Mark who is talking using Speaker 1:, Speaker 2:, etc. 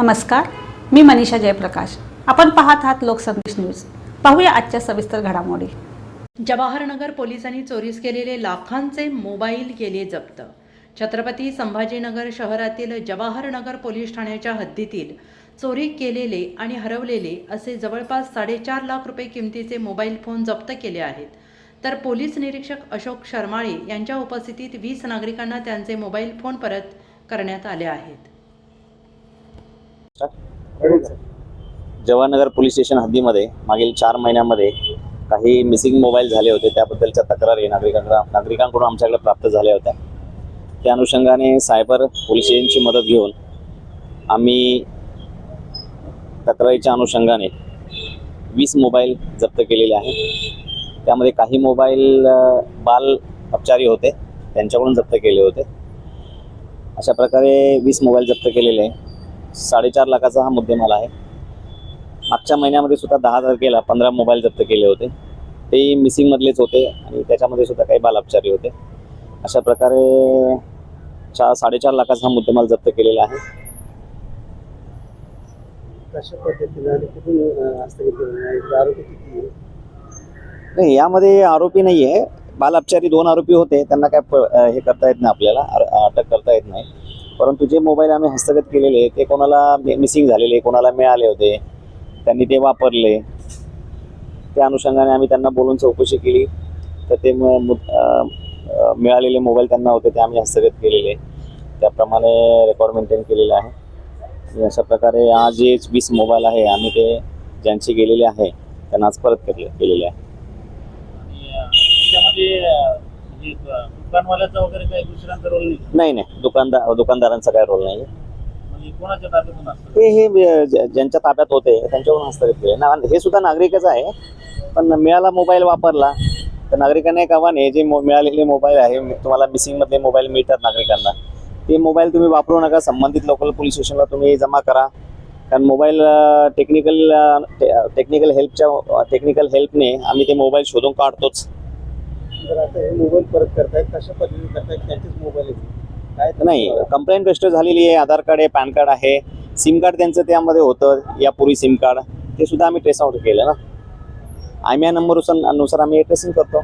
Speaker 1: नमस्कार मी मनीषा जयप्रकाश. आपण पाहत आहात लोकसंदेश न्यूज. पाहूया आजच्या सविस्तर घडामोडी.
Speaker 2: जवाहरनगर पोलिसांनी चोरीस केलेले लाखांचे मोबाईल केले जप्त. छत्रपती संभाजीनगर शहरातील जवाहरनगर पोलीस ठाण्याच्या हद्दीतील चोरी केलेले आणि हरवलेले असे जवळपास साडेचार लाख रुपये किमतीचे मोबाईल फोन जप्त केले आहेत. तर पोलीस निरीक्षक अशोक शर्माळे यांच्या उपस्थितीत वीस नागरिकांना त्यांचे मोबाईल फोन परत करण्यात आले आहेत.
Speaker 3: जवाहरनगर पोलीस स्टेशन हद्दीमध्ये मागील चार महिन्यामध्ये काही मिसिंग मोबाईल झाले होते. त्याबद्दलच्या तक्रारी नागरिकांना नागरिकांकडून आमच्याकडे प्राप्त झाल्या होत्या. त्या अनुषंगाने सायबर पोलीस स्टेशनची मदत घेऊन आम्ही तक्रारीच्या अनुषंगाने वीस मोबाईल जप्त केलेले आहेत. त्यामध्ये काही मोबाईल बाल अपचारी होते. त्यांच्याकडून जप्त केले होते. अशा प्रकारे वीस मोबाईल जप्त केलेले आहे साडेचार लाखाचा हा मुद्देमाल आहे. मागच्या महिन्यामध्ये सुद्धा दहा तारखेला पंधरा मोबाईल जप्त केले होते. ते मिसिंगमधलेच होते आणि त्याच्यामध्ये सुद्धा काही बालपचारी होते. अशा प्रकारे चार साडेचार लाखाचा हा मुद्देमाल जप्त केलेला आहे.
Speaker 4: कशा पद्धतीने आणि कुठून अं, हस्तगत केलेलं आहे आरोपी किती आहे?
Speaker 3: नाही यामध्ये आरोपी नाही आहे बालअपचारी दोन आरोपी होते. त्यांना काय प- अ, हे करता येत नाही आपल्याला अटक करता येत नाही. परंतु जे मोबाईल आम्ही हस्तगत केलेले ते कोणाला मिसिंग झालेले कोणाला मिळाले होते त्यांनी ते वापरले. त्या अनुषंगाने आम्ही त्यांना बोलून चौकशी केली. तर ते म- मु- मिळालेले मोबाईल त्यांना होते ते आम्ही हस्तगत केलेले. त्याप्रमाणे रेकॉर्ड मेंटेन केलेलं आहे. आणि अशा प्रकारे आज जे वीस मोबाईल आहे आम्ही ते ज्यांचे गेलेले आहे त्यांना आज परत केले केलेले आहे
Speaker 5: आणि अं, त्याच्यामध्ये अं, म्हणजे दुकानवाल्याचा वगैरे काही दुसऱ्यांचा रोल नाही?
Speaker 3: नाही नाही. दुकानदार दुकानदारांचा काय रोल नाही
Speaker 5: म्हणजे कोणाच्या ताब्यातून असतं?
Speaker 3: हे हे ब- ज- ज्यांच्या ताब्यात होते त्यांच्याकडून हस्तगत केले. ना हे सुद्धा नागरिकच आहे. पण मिळाला मोबाईल वापरला तर नागरिकांना एक आव्हान आहे जे मो- मिळालेले मोबाईल आहे तुम्हाला मिसिंग मधले मोबाईल मिळतात नागरिकांना. ते मोबाईल तुम्ही वापरू नका. संबंधित लोकल पोलीस स्टेशनला तुम्ही जमा करा. कारण मोबाईल टेक्निकल टेक्निकल हेल्पच्या टेक्निकल हेल्पने आम्ही ते मोबाईल शोधून काढतोच.
Speaker 4: तर आता हे मोबाईल परत करतायत कशा पद्धतीने करतायत? त्यांचेच मोबाईल आहेत. काय तर-
Speaker 3: नाही कंप्लेंट रजिस्टर झालेली आहे आधार कार्ड आहे पॅन कार्ड आहे. सिम कार्ड त्यांचं त्यामध्ये होतं यापूर्वी सिम कार्ड. ते सुद्धा आम्ही ट्रेस आउट केलं ना. आय एम आय नंबरनुसार आम्ही ट्रेसिंग करतो.